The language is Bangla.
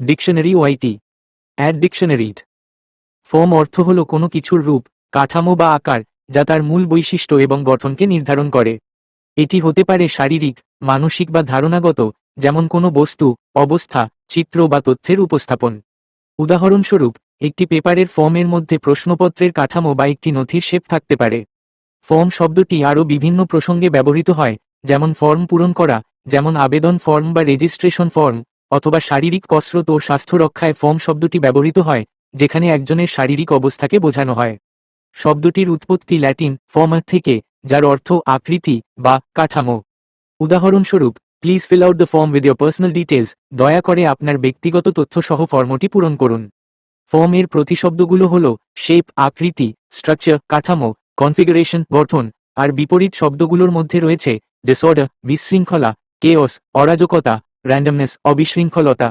ডিকশনারি ওয়াইটি অ্যাড ডিকশনারিড ফর্ম অর্থ হল কোনো কিছুর রূপ, কাঠামো বা আকার, যা তার মূল বৈশিষ্ট্য এবং গঠনকে নির্ধারণ করে। এটি হতে পারে শারীরিক, মানসিক বা ধারণাগত, যেমন কোনো বস্তু, অবস্থা, চিত্র বা তথ্যের উপস্থাপন। উদাহরণস্বরূপ, একটি পেপারের ফর্মের মধ্যে প্রশ্নপত্রের কাঠামো বা একটি নথির শেপ থাকতে পারে। ফর্ম শব্দটি আরও বিভিন্ন প্রসঙ্গে ব্যবহৃত হয়, যেমন ফর্ম পূরণ করা, যেমন আবেদন ফর্ম বা রেজিস্ট্রেশন ফর্ম অথবা শারীরিক কসরত ও স্বাস্থ্য রক্ষায় ফর্ম শব্দটি ব্যবহৃত হয়, যেখানে একজনের শারীরিক অবস্থাকে বোঝানো হয়। শব্দটির উৎপত্তি ল্যাটিন ফর্মার থেকে, যার অর্থ আকৃতি বা কাঠামো। উদাহরণস্বরূপ please fill out the form with your personal details দয়া করে আপনার ব্যক্তিগত তথ্য সহ ফর্মটি পূরণ করুন। ফর্ম এর প্রতিশব্দগুলো হল শেপ আকৃতি স্ট্রাকচার কাঠামো কনফিগারেশন গঠন, আর বিপরীত শব্দগুলোর মধ্যে রয়েছে ডিসঅর্ডার বিশৃঙ্খলা কেওস অরাজকতা র্যান্ডমনেস অবিশৃঙ্খলতা।